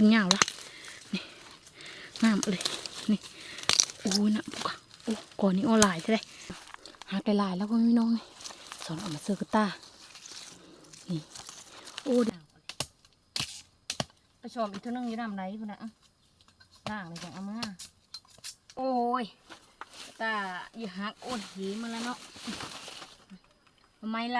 ขึ้นยาวละนี่งามเลยนี่โอ้ยนะพวกอะโอ้ก่อนนี้ออนไลน์ใช่ไหมหาไปลายแล้วพ่อแม่น้องเลยสอนออกมาเสื้อกระตานี่โอ้ดี๋ยวไปชมอีกท่านึงอยู่น้ำไหนพุ่นนะต่างเลยจังเอามาโอ้ยตาอย่าหักโอนหีมาแล้วเนาะทำไมไร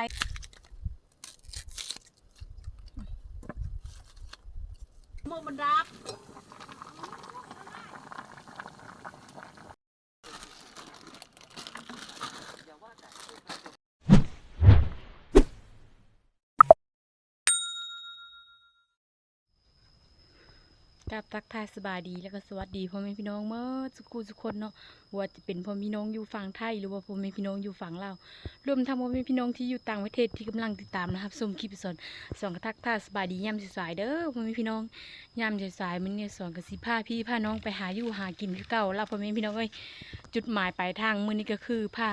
กับทักทายสบายดีแล้วก็สวัสดีพ่อแม่พี่น้องเมื่อสุกูสุกคนเนาะว่าจะเป็นพ่อแม่พี่น้องอยู่ฝั่งไทยหรือว่าพ่อแม่พี่น้องอยู่ฝั่งลารวมทั้งพ่อแม่พี่น้องที่อยู่ต่างประเทศที่กำลังติดตามนะครับชมคลิปสอนสอนกระทักทายสบายดีย่ำสายเด้อพ่อแม่พี่น้องย่ำสายมันเนี่ยสอนกับสิพาพี่พาน้องไปหาอยู่หากินคือเก่าแล้วพ่อแม่พี่น้องเอ้ยจุดหมายปลายทางมื้อนี้ก็คือพา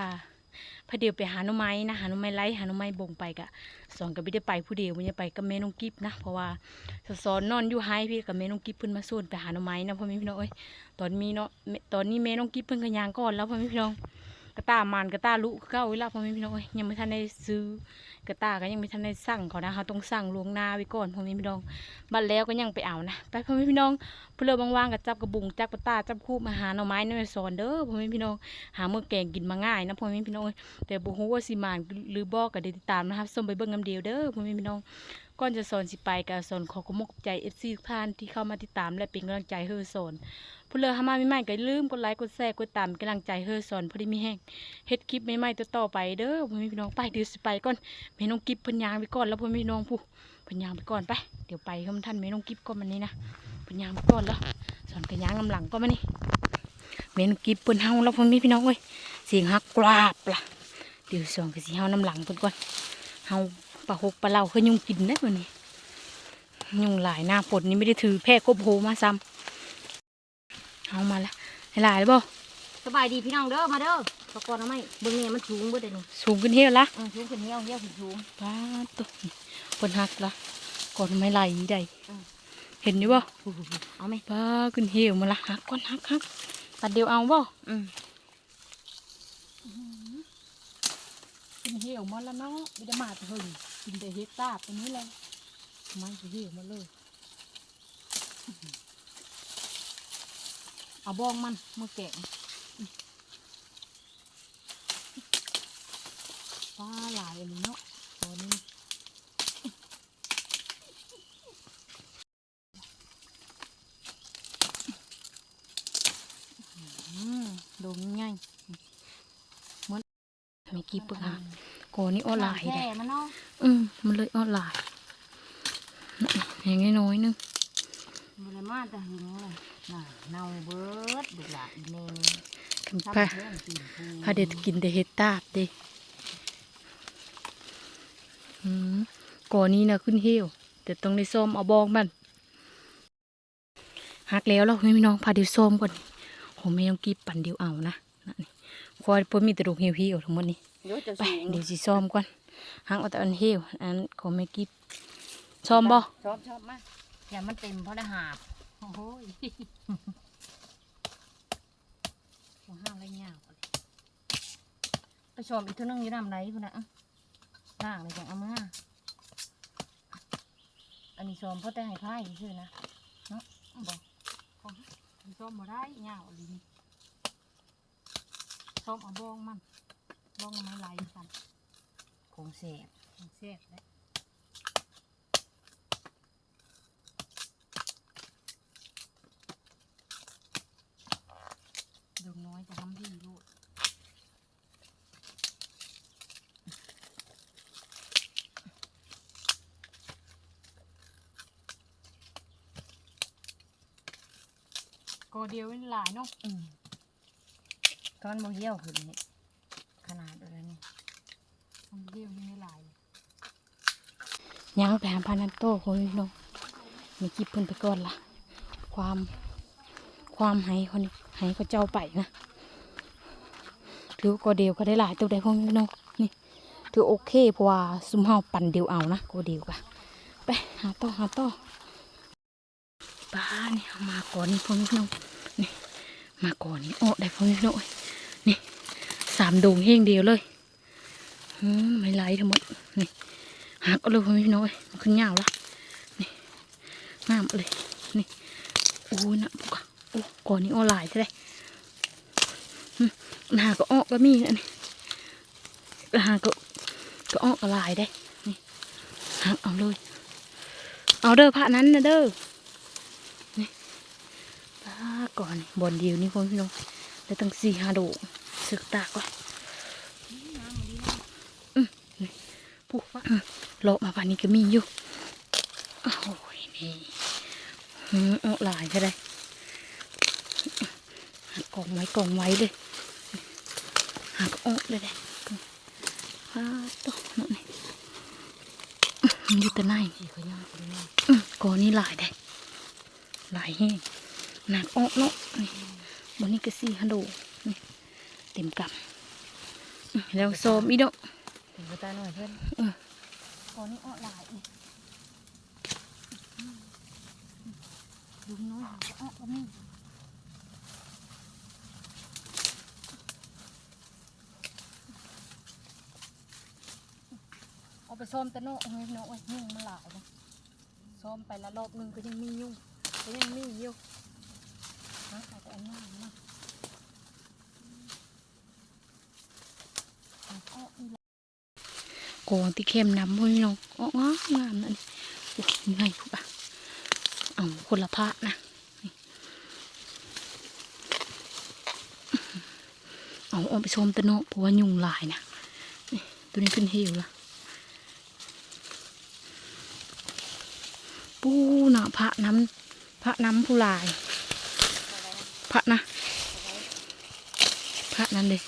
พเดียวไปหาหน่อไม้นะหาหน่อไม้ไล่หาหน่อไม้บงไปกะสอนก็ไม่ได้ไปผู้เดียวมันจะไปกับแม่น้องกิฟนะเพราะว่าสสอนนอนอยู่ไฮพี่กับแม่น้องกิฟเพิ่นมาส่วนไปหาหน่อไม้นะพ่อแม่พี่น้องเอ้ยตอนมีเนาะตอนนี้แม่น้องกิฟเพิ่นก็ยางก่อนแล้วพ่อแม่พี่น้อง กระตามันกระตาลุเก้าเวลาพ่อแม่พี่น้องยังไม่ทันได้ซื้อกระตาก็ยังไม่ทันได้สั่งเขานะเขาต้องสั่งลวงหน้าไว้ก่อนพ่อแม่พี่น้องบัดแล้วก็ยังไปเอานะไปพ่อแม่พี่น้องเพื่อบางๆกับจับกระบุงจับกระตาจับคู่มาหาหน่อไม้ในสอนเด้อพ่อแม่พี่น้องหาเมื่อแกงกินมาง่ายนะพ่อแม่พี่น้องแต่บ่ฮู้ว่าสิมานหรือบ่ก็ได้ติดตามนะครับส้มไปเบิ่งน้ำเดียวเด้อพ่อแม่พี่น้อง ก่อนจะสอนสิไปกับสอนขอขอบคุณใจเอฟซีทุกท่านที่เข้ามาติดตามและเป็นกำลังใจให้เฮอสอนผู้เลือหามาใหม่ก็ลืมกดไลค์กดแชร์กดตามกำลังใจให้เฮอสอนพอดีมีแห้งเฮ็ดคลิปใหม่ๆต่อไปเด้อพ่อแม่พี่น้องไปเดี๋ยวสิไปก่อนแม่น้องกิฟพิ่นยางไปก่อนแล้วพ่อแม่พี่น้องผู้พิ่นยางไปก่อนไปเดี๋ยวไปคำท่านแม่น้องกิฟก่อนมันนี้นะพิ่นยางไปก่อนแล้วสอนกันยางลำหลังก็มานี่แม่น้องกิฟเพิ่นเฮาแล้วพ่อแม่พี่น้องเอ้ยเสียงฮักกราบล่ะเดี๋ยวสอนก็สิเฮาน้ำหลังเพิ่นก่อนเฮา ปลาหกปลาเหล่าคือยุงกินได้อมื้อนี้ ยุงหลายหน้าฝนนี่ไม่ได้ถือแพร่กบโหมาซ้ำเอามาละให้หลายแล้วบ่สบายดีพี่น้องเด้อมาเด้อตะกอนเอาไหมเบิ่งเนี่ยมันสูงเบ่ได้นี่สูงขึ้นเที่ยวละอือสูงขึ้นเหี่ยวเหี่ยวขึ้นสูงป้าดตัวคนหักละก่อนไม่ไหลใดอืมเห็นอยู่บ่เอาไหมป้าขึ้นเหี่ยวมาละหักก่อนหักหักตัดเดียวเอาบ่อืมขึ้นเหี่ยวมาแล้วเนาะไม่ได้มาแต่หึง กินแต่เฮ็ดตาบตัวนี้เลยมันจะเหี่ยวมาเลย เอาบ้องมันมาแกะป้าหลายอันนี้เนาะตอนนี้ดมง่ายเหมือนไม่กี่ปึกฮะ โกนี่ออนไลน์แค่ได้มันเนาะอืมมันเลยออนไลน์อย่างน้อยๆนึงบ่ได้มาแต่หึงเลยน่ะเน่าเบิดบุกหลาอีเมงกันซ้ำพาเพื่อนตีนพูพาเด็ดกินแต่เห็ดตาบเดิอืมก่อนนี้นะขึ้นเหี่ยวแต่ต้องได้ส้มเอาบองมันหักแล้วเราไม่มีน้องพาเดี๋ยวส้มก่อนผมไม่ต้องกีบปั่นเดียวเอานะนั่นนี่คอยพอมีแต่ดอกเหี่ยวเหี่ยวๆทั้งหมดนี่เดี๋ยวจะ ไปสูงเดี๋ยวสิซ้อมก่อนหักเอาแต่อันเหี่ยวอันของแม่กิบซ้อมบ่ชอบชอบมากอย่ามันเต็มเพราะได้หาบโอ้โหยหัวห้ามไรเงี้ยาวเลยไปชมอีกเท่านึงอยู่น้ำไหนพุ่นนะอะล่างเลยจังเอามาอันนี้ชมเพราะแต่ให้พายชื่อนะเนาะบอกซ้อมบ่ได้ยาวเลยนี่ซ้อมเอาบ้องมัน บ้องมันไหลสั่นคงเสบแซ่บเลยดอกน้อยจะทำดีลูกก็เดียวเป็นหลายเนาะอืมตอนโมเยี่ยวขึ้นนี่ ขนาดอะไรนี่มันเดียวไม่หลายยังไปหาพานันโต้คนนี้เนาะมีกิบเพิ่นไปก่อนละความความให้คนห้เขาเจ้าไปนะถือก็เดียวก็ได้หลายตัวได้พวกนี้เนาะนี่ถือโอเคเพราะว่าซุมเฮาปั่นเดียวเอานะก็เดียวกะไปหาต่อหาต่อป้านี่เอามาก่อนนี่พ่อแม่พี่น้องนี่มาก่อนนี่โอ้ได้พ่อแม่พี่น้องเอ้ยนี่ สามดงเฮงเดียวเลยไม่ไหลทั้งหมดนี่หักเอาเลยพี่น้องเอ้ยมันขึ้นยาวละนี่งามเลยนี่โอ้ยนะพวกอะโอ้ก่อนนี้อ้อหลายใช่ไหมหาก็อ้อก็มีนะนี่หาก็ก็อ้อก็หลายได้นี่หักเอาเลยเอาเด้อพระนั้นนะเด้อนี่ป้าก่อนนี่บอลเดียวนี่พ่อพี่น้องได้ตั้งสี่ห้าโด สึกตาก่อนอืมนี่ปุ๊บอืมเลาะมาป่านนี้ก็มีอยู่ โอ้ยนี่อืมเอาหลายใช่ไหมหักกองไว้กองไว้เลยหักออกเลยเลยป้าตัวนั่นนี่อื้ออยู่แต่ไหนขี่เขายากเลยกอนนี้หลายได้หลายแห้งหนักออกเนาะนี่บนนี้ก็สี่ฮัลโหลนี่ เต็มกับอืมแล้วโซมอีดอกถึงกระตาหน่อยเพื่อนก่อนนี้ออกหลายนี่ลุงน้อยหาออกก็มีเอาไปซ้อมแต่โน่เฮ้ยโน่เอ้ยยุ่งมันหลายเลยซ้อมไปละรอบหนึงก็ยังมียุ่งก็ยังมีอยู่ฮะเอาแต่อันนั้นมาเอาออกนี่ละ กองที่เข้มน้ำเฮ้ยน้องอองามงามนั่นโอ้ยเหนื่อยพวกอะเอาคนละพระนะเอาออกไปชมตะโนเพราะว่ายุงลายนะตัวนี้ขึ้นเหี่ยวละปูน่ะพระน้ำพระน้ำผู้ลาย พระนะ พระนั้นเลย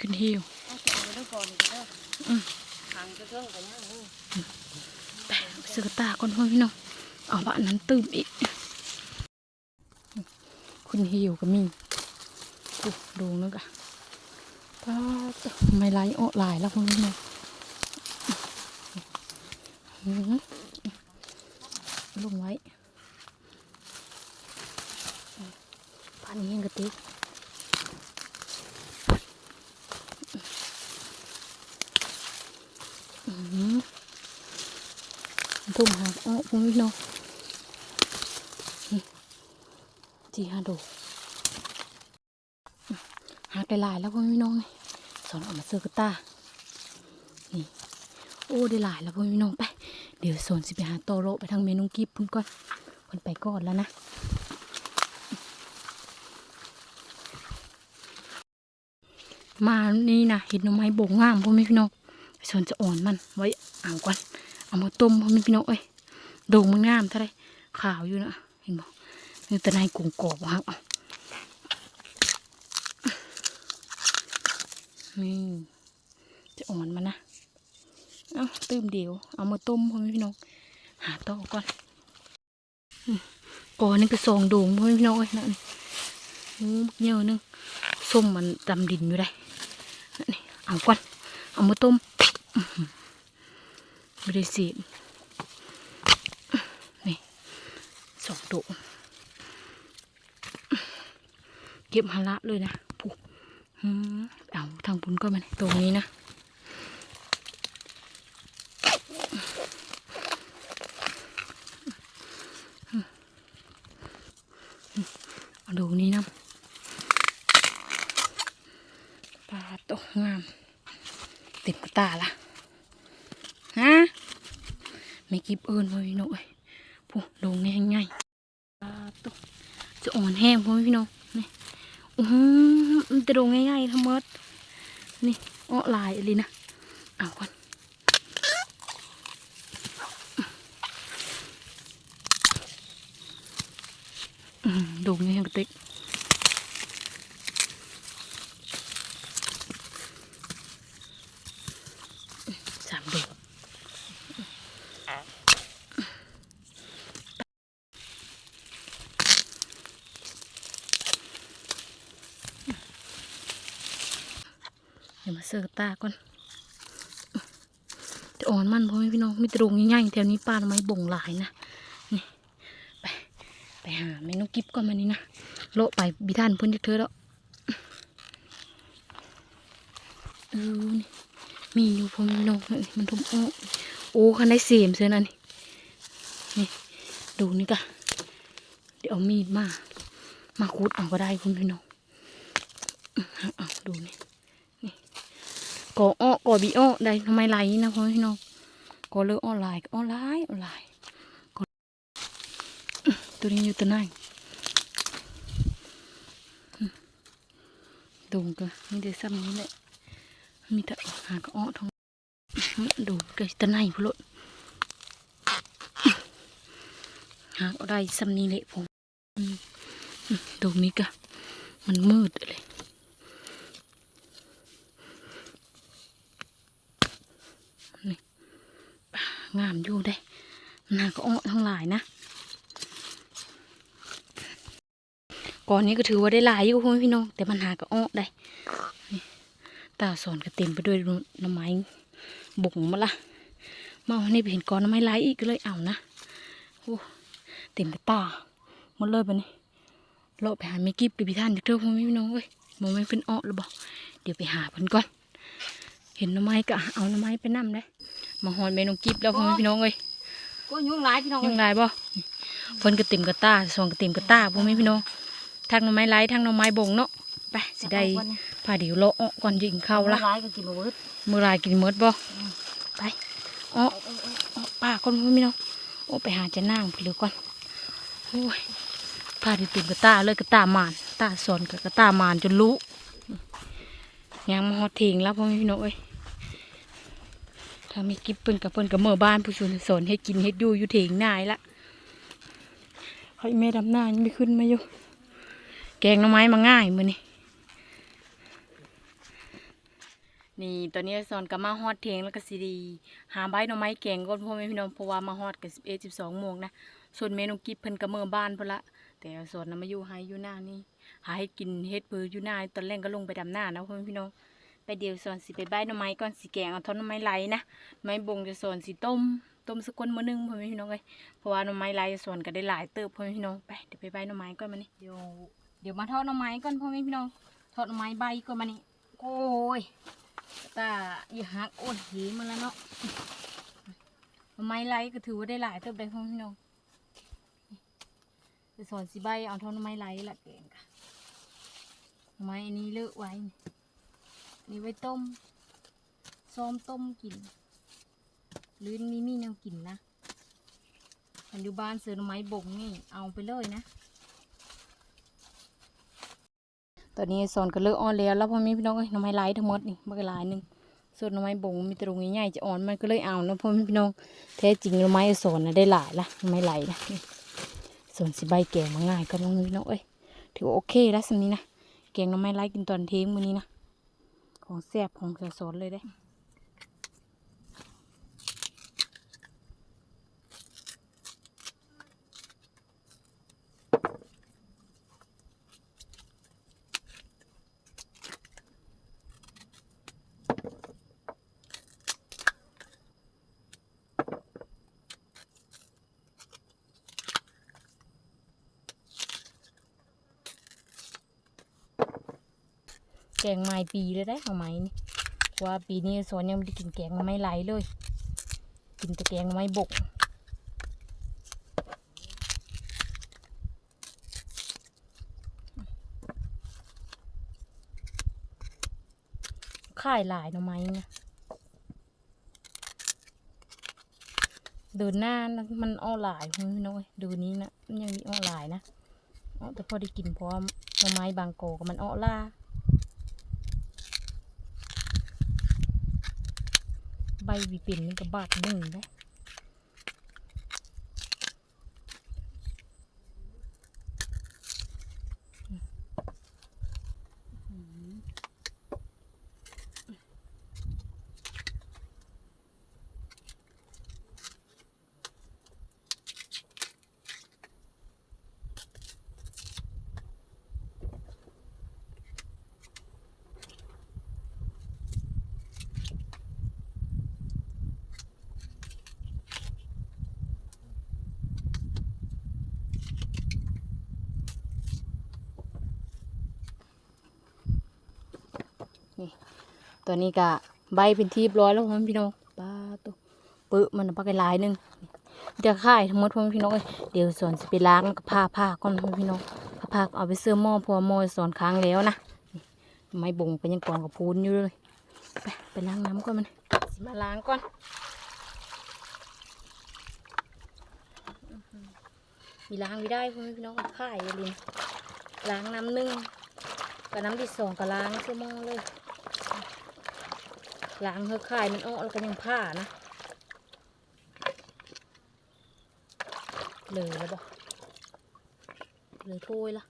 ขึ้นหิวเอาเก็บไว้ด้วยก่อนก็ได้อืมทางจะเคนเสือตาก่อนพ่อพี่น้องเอาพระนั้นตื่มอีกขึ้นหิวก็มีดูดูนึกอะป้าไม่ไหลออกหลายแล้วพ่อพี่น้องลงไว้ พันนี้ยังกระติก ทุ่มหาอ้อพุ่งพี่น้องนี่จีฮาโดหาไกลายแล้วพุ่งพี่น้องสอนออกมาเสือกบตานี่โอ้ได้หลายแล้วพุ่งพี่น้องไป เดี๋ยวสอนสิไปหาโตโรไปทางเมนูกิบพุ่นก่อนพิ่นไปก่อนแล้วนะมานี่นะเห็ดหน่อไม้โบกงามพ่อแม่พี่น้องส่วนจะอ่อนมันไว้เอาก่อน เอามาต้มพ่อแม่พี่น้องเอ้ยด่งมันงามเท่าไรขาวอยู่นะเห็นบอกนี่แต่ในกรุงกรอบครับเอานี่จะอ่อนมันนะเอาตื้มเดียว เอามาต้มพ่อแม่พี่น้องหาต่อก่อนก่อนนี่ก็ซองดงพ่อแม่พี่น้องเอ้ยนั่นโอ้บักเยอะนึงส้มมันดำดินอยู่ได้นี่เอาก่อนเอามาต้มอื ไม่ได้สีดนี่สองโดะเก็บหาละเลยนะปุ๊อืมเอาทางบุญก็มาตรงนี้นะเอาดูนี้นะปลาตกงามต็มกระตาละฮะไม่กิบเอิญพ่อพี่น้องเอ้ยผู้ลงง่ายง่ายปลาตกจะอ่อนแห้งพ่อพี่น้องนี่อือหือมันจะลงง่ายๆทั้งหมดนี่อ้อลายอะไรนะเอาก่อนอืม ดูง่ายกระติกสามดอกเดี๋ยวมาเสิร์ฟตาก่อนจะอ่อนมันพ่อแม่พี่น้องมีตรงใหญ่ๆแถวนี้ป้าไม้บ่งหลายนะนี่ไปไปหาแม่น้อง กิ๊บก่อนมานี่นะโลไปบิท่านพิ่นจะเธอแล้วเออนี่มีอยู่พม่พี่น้องมันทุ่มอ้อโอ้คันได้เสียมเสียนั่นนี่นี่ดูนี่กะเดี๋ยวเอามีดมา มาคุดเอาก็ได้คุณพี่น้องเอาดูนี่นี่ก่ออ้อก่อบีอ้อได้ทำไมไหลนะคุณพี่น้องก่อเลือกอ้อลายอ้อลายอ้อลายตัวนี้อยู่ตัวไหนอื้อ ดูก็มีแต่ซ้ำนี้แหละมีแต่หาก็อ้อทองอื้อดูก็ตัวไนพุ่นโลดอื้อหาก็ได้ซ้ำนี้แหละผมตรงนี้ก็มันมืดเลยนี่งามอยู่ได้นาก็อ้อทั้งหลายนะ ก่อนนี้ก็ถือว่าได้หลายอยู่พ่อแม่พี่น้อง แต่มันหาก็อ้อได้นี่ตาสอนก็เต็มไปด้วยหน้ำไม้บุกมาละมาวันนี้ไปเห็นก้อนหน้ำไม้หลายอีกก็เลยเอานะโอ้เต็มกระตาหมดเลยปะนี่เลาะไปหาไม่กิบกับพี่ท่านจากเธอพ่อแม่พี่น้องเอ้ยมองไม่เป็นอ้อหรือเปล่าเดี๋ยวไปหาเพิ่นก่อน เห็นหน้ำไม้ก็เอาหน้ำไม้ไปนํได้มาหอนเมนูกิบแล้วพ่อแม่พี่น้องเอ้ยก็ยุ่งหลายพี่น้องยังไงบ่เพิ่นก็เต็มกระตาสองก็เต็มกระตาพ่อแม่พี่น้อง ทางหน้ำไม้ไล่ทางหน้ำไม้บงเนาะไปสิได้พาเดี๋ยวเลาะอ้อก่อนยิงเข้าละหลายก็กินบ่เบิดมือลายกินหมดบ่ไปอ้ออ้อป้าก่อนพ่อแม่พี่น้องโอ้ไปหาจะนั่งพี่เหลือก่อนโอ้ยพาดิติมกระตาเลยกระตามานตาสอนกับกระตามานจนรู้ยังมาฮอดเทงแล้วพ่อแม่พี่น้องเอ้ยถ้ามีกิบเปิ้นกับเปิ้นกับเมื่อบ้านผู้ชนสอนให้กินเฮ็ดอยู่อยู่เถงนายละเขาอีแม่ดำหน้ายังไม่ขึ้นมาอยู่ แกงหน่อไม้มาง่ายมือนี่นี่ตอนนี้สอนกับมาฮอดเทงแล้วก็สิดี หาใบหน่อไม้แกงก่อนพ่อแม่พี่น้องเพราะว่ามาฮอดกับสิบเอ็ดสิบสองโมงนะส่วนเมนูกิบเพิ่นก็เมื่อบ้านพุ่นละ แต่สวนน้ำมาอยู่ให้อยู่หน้านี่หาให้กินเฮ็ดเพืออยู่หน้าตอนแรกก็ลงไปดำหน้านะพ่อแม่พี่น้องไปเดียวสอนสิไปใบหน่อไม้ก่อนสิแกงเอาท่อนหน่อไม้ไหลนะไม้บงจะสอนสิต้มต้มสกคนมื้อนึงพ่อแม่พี่น้องเอ้ยเพราะว่าหน่อไม้ไหลสอนก็ได้หลายเติบพ่อแม่พี่น้องไปเดี๋ยวไปใบหน่อไม้ก่อนมานี่เดี๋ยว เดี๋ยวมาทอดหน่อไม้ก่อนพ่อแม่พี่น้องทอดหน่อไม้ใบก่อนมานี่โอ้ยตาอย่าหักโอดหีมาแล้วเนาะหน่อไม้ไรก็ถือว่าได้หลายเติบได้พ่อแม่พี่น้องจะสอนสิใบเอาท่าหน่อไม้ไรละเก่งค่ะหน่อไม้อันนี้เลือกไว้นี่ไว้ต้มซ้อมต้มกินหรือมีมีแนวกินนะปัจจุบันเสือหน่อไม้บ่งนี่เอาไปเลยนะ ตอนนี้สอนก็เลิกอ่อนแล้วแล้วพ่อแม่พี่น้องเอ้ยหน่อไม้ลายทั้งหมดนี่บักหลายหนึ่งส่วนน้อไม้บงมีตรงใหญ่ๆจะอ่อนมันก็เลยเอานะพ่อแม่พี่น้องแท้จริงน้อไม้สอนนะได้หลายละน้อไม้ไหลนะส่วนสีใบแกงมาง่ายก็น้องม่พี่น้องเอ้ยถือว่าโอเคแล้วสำนี้นะแกงน้อไม้ไหลกินตอนเทงมื้อนี้นะของแซ่บของสอนเลยได้ แกงไม้ปีเลยได้เอาไหมนี่ว่าปีนี้สอนยังไม่ได้กินแกงไม้ไหลเลย กินแต่แกงไม้บกข่ายหลายหน่อไม้นะดินหน้านะมันอ้อหลายพี่น้อยดูนี้นะมันยังมีอ้อหลายนะอ้อแต่พอได้กินเพราะว่าหน่อไม้บางโกก็มันอ้อล่า ใบวิเป็นนี่ก็บาทหนึ่งนะ ตัวนี้ก็ใบเป็นทีบร้อยแล้วพ่อแม่พี่น้องปลาตัวปึมันปลากระลายหนึงเดี๋ยวค่ายทั้งหมดพ่อแม่พี่น้องเดี๋ยวสอนสิไปล้างแล้วก็ผ้าผ้าก่อนพ่อแม่พี่น้องผ้าผ้าเอาไปเสื้อหม้อพราะวหม้อสอนค้างแล้วนะไม่บ่งไปยังกองกับพูนอยู่เลยไปไปล้างน้ำก่อนมันสิมาล้างก่อนมีล้างไม่ได้พ่อแม่พี่น้องก็ข่ายยลืมล้างน้ำหนึ่งกับน้ำที่สองก็ล้างเสื้อหม้อเลย ล้างเฮือข่ายมันออกแล้วก็ยังผ้านะเลยแล้วบอกเลยถ้วยละ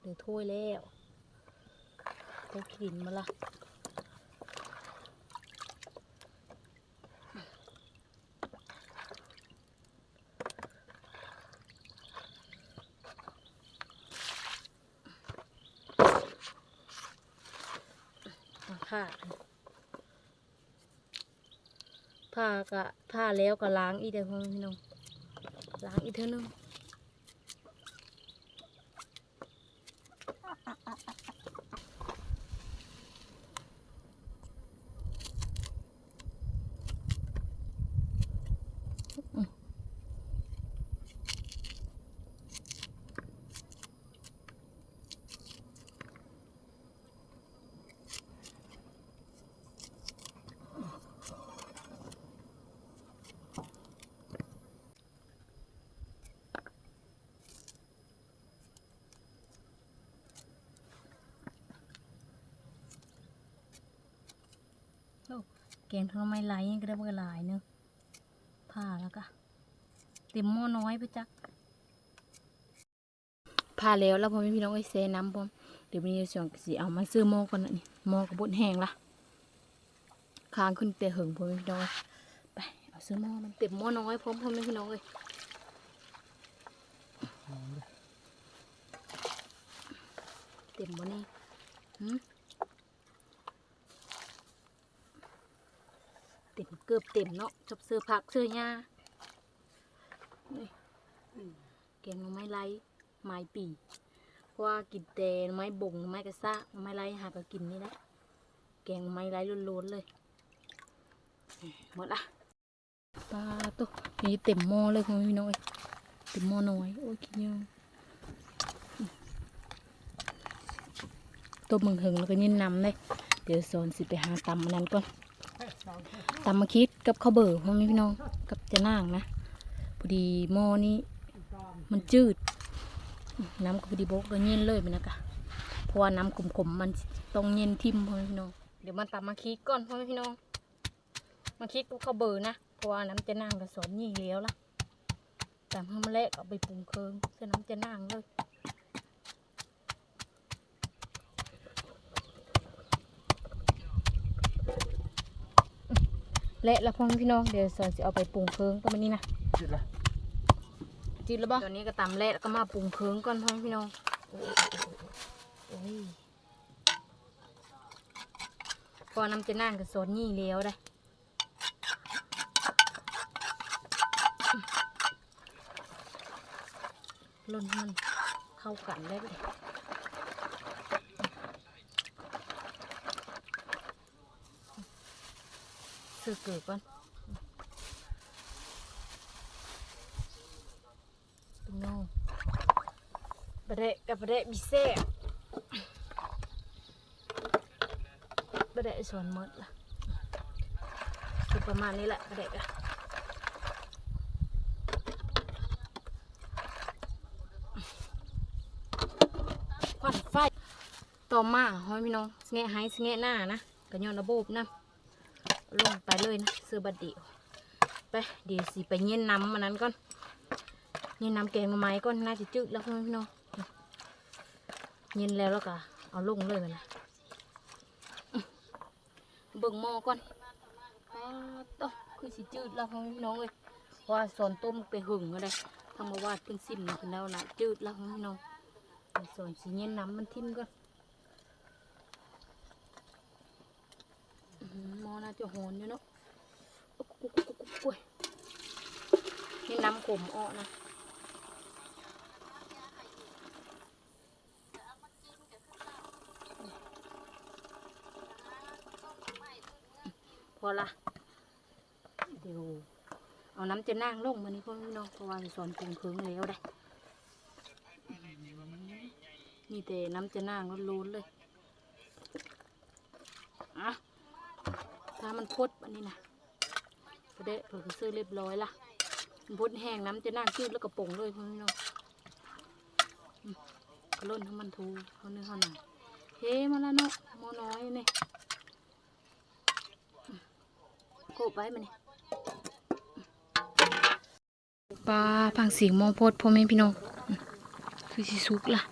เลยถ้วยแล้วเขากินมาละ ผ้าผ้ากะผ้าแล้วก็ล้างอีกเดี๋ยวพี่น้องล้างอีกเท่านึง แกงทำไมไหลก็ได้เบอร์หลายเนอะผ้าแล้วก็เต็มหม้อน้อยไปจักผ้าแล้วแล้วพ่อแม่พี่น้องไอ้เซน้ำพอมเดี๋ยววันนี้ส่วนสีเอามาซื้อหม้อก่อนนะนี่หม้อกระบดแห้งละค้างขึ้นแต่หึงพ่อแม่พี่น้องไปเอาซื้อหม้อมันเต็มหม้อน้อยพร้อมพ่อแม่พี่น้องเลยเต็มบ่นี่หืม เต็มเกือบเต็มเนาะชอบเสื้อผักเสื้อหญ้านี่แกงหน่อไม้ไร้ไม้ปีเพราะว่ากินแต่หน่อไม้บ่งไม้กระซ่าไม้ไร้หาก็กินนี่แหละแกงหน่อไม้ไร้ล้นๆเลยหมดละปลาตัวนี่เต็มหม้อเลยคุณพี่น้อยเต็มหม้อน้อยโอ้ยกินยังตัวมึงหึงแล้วก็ยินนำเลยเดี๋ยวสอนสิไปหาตำอันนั้นก่อน ตำมาคิดกับข้าวเบอร์พ่อแม่พี่น้องกับจะนางนะพอดีหม้อนี้มันจืด น้ำก็พอดีบกแล้วเย็นเลยไปนะกะเพราะว่าน้ำขมๆมันต้องเย็นทิมพ่อแม่พี่น้องเดี๋ยวมาตำมาคิดก่อนพ่อแม่พี่น้อง มาคิดกับข้าวเบอร์นะเพราะว่าน้ำจะนางกับสอนยี่แล้วละแตำให้มันเละก็เอาไปปรุงเครื่องเส้นน้ำจะนางเลย เละแล้วพ่อแม่พี่น้องเดี๋ยวสอนสิเอาไปปรุงเคืองก็มันนี่นะจิตละจิตแล้วบ่ตอนนี้ก็ตำเละแล้วก็มาปรุงเคืองก่อนพ่อแม่พี่น้องโอ้ยพอน้ำจะนั่งกับสอนนี่แล้วได้ล่นให้มันเข้ากันได้เลย ซื้อเกลือก่อนพี่น้องบะเดะกับบะเดะบิเซ่บะเดะสอนหมดละคือประมาณนี้แหละบะเดะกะควันไฟต่อมาห้อยพี่น้องสแงะไห้สแงะหน้านะกระยอนระบบนะ ลงไปเลยนะซื้อบัดเดียวไปเดี๋ยวสิไปเย็นน้ำมันนั้นก่อนเย็นน้ำแกงหน่อไม้ก่อนน่าจะจืดแล้วพี่น้องเย็นแล้วแล้วก็เอาลงเลยมันนะเบิ่งหม้อก่อนอ้าวโตะคือสิจืดแล้วพี่น้องเลยเพราะว่าสอนต้มไปหึงก็ได้ทำมาวาดเป็นสิ้นเป็นแล้วนะจืดแล้วพี่น้องเดี๋ยวสอนสิเย็นน้ำมันทิ่มก่อน มอน่าจะหอนอยู่เนาะนี่น้ำขมอะนะพอละเดี๋ยวเอาน้ำจะนั่งลงมานี่พวกน้องเพราะว่าสอนกรุงเคืองแล้วได้ นี่แต่น้ำจะนั่งก็ล้นเลยอะ ถ้ามันพดอันนี้นะก็ได้เผื่อซื้อเรียบร้อยละมันพดแห้งน้ำจะนั่งจืดแล้วก็ป่งเลยพี่น้องอืมก็ล้นให้มันทูเขาเนื้อเขาหนังเฮ้มาแล้วเนาะมอน้อยนี่โกบไว้มันนี่ปลาฟังเสียงมองพดพ่อแม่พี่น้องคือสิสุกล่ะ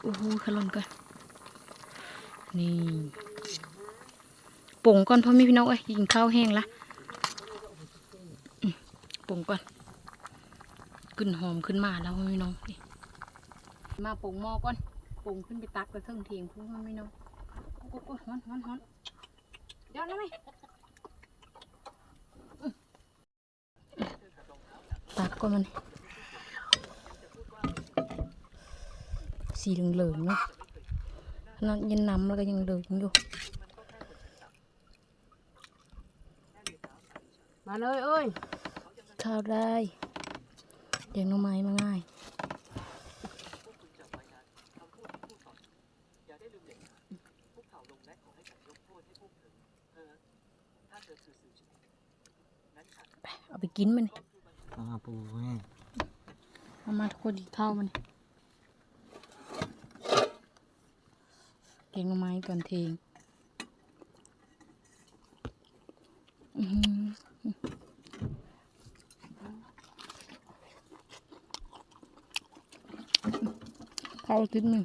โอ้โหขลนก่อนนี่ ป่งก่อนพ่อแม่พี่น้องเอ้ยยิงข้าวแห้งละป่งก่อน ขึ้นหอมขึ้นมาแล้วพ่อแม่พี่น้องนี่มาป่งหม้อก่อนป่งขึ้นไปตักไปเครื่องเทียงพ่อแม่พี่น้องโอ้โหฮ้อนฮ้อนฮ้อนเดี๋ยวนะไหมตักก็มันสีเหลืองๆเนาะขนาดยันน้ำแล้วก็ยังเหลืองอยู่ มา เลยเอ้ยข้าวได้เลี้ยงหน้องไม้มาง่ายไปเอาไปกินมันปลาปูแห้งเอามาทุกคนกินข้าวมันเลี้ยงหน้องไม้ก่อนเทง อื้อหือาชิ้นหนึ่ง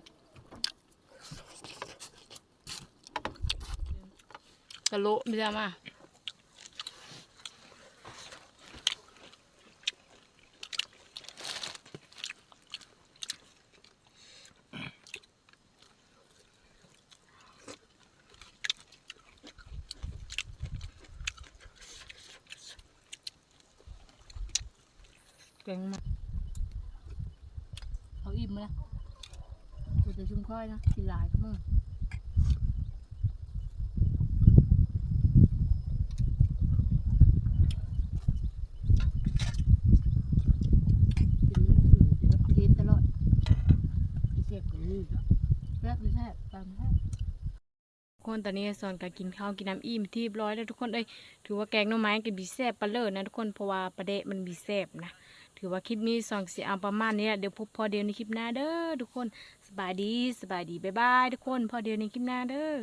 ตะโลไม่ได้มาแกงมาอิ่มแล้วกูจะ ชุ่มค่อยนะกินหลายก็มึงกินตลอดเสียบกูแซ่บแซ่บตามแซ่บคนตอนนี้สอนการกินข้าวกินน้ำอิ่มที่ร้อยแล้วทุกคนเอ้ยถือว่าแกงหน่อไม้กินบีแซบปลาเลิศนะทุกคนเพราะว่าปลาเดะมันบีแซบนะถือว่าคลิปนี้สองสีเอาประมาณนี้เดี๋ยวพบพอเดียวในคลิปหน้าเด้อทุกคน สบายดีสบายดีบ๊ายบายทุกคนพอเดียวในคลิปหน้าเด้อ